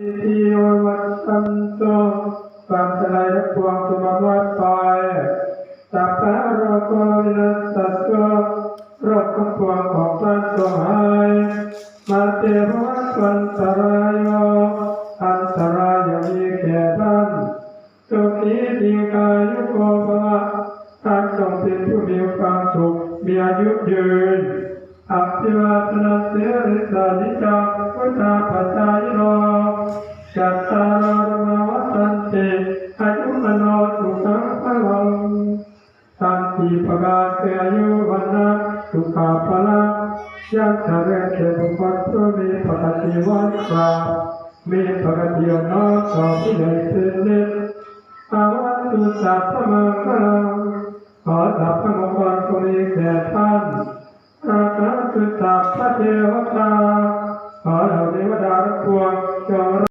ทีวัตสันโตความสลายและปวงสุมาวัดไปสัพพะโรโควินัสสัตโตโรคทั้งปวงของพระสงฆ์หายมาเตวะสันตรายโยอันตรายมีแก่ท่านสุขีดีกายุโกภวะท่านจงเป็นผู้มีความสุขมีอายุยืนอภิวาทนาเสริสานิจังพุทธาปัจจ จัตตารโรมวัฏันติอายุมโนสุขังพลังสันติปกาเตอายุวันนะสุขาพลังยังจะเรียกเก็บบุคคลผู้มีปกติวันกรามีปกติอนอต่อที่ใดเป็นนิดอาวัตุสัพพมังคลังขอสัพพมงคลจงมีแก่ท่านอาคาตุสัพพะเทวตาขอเหล่าเทวดาทั้งปวงจง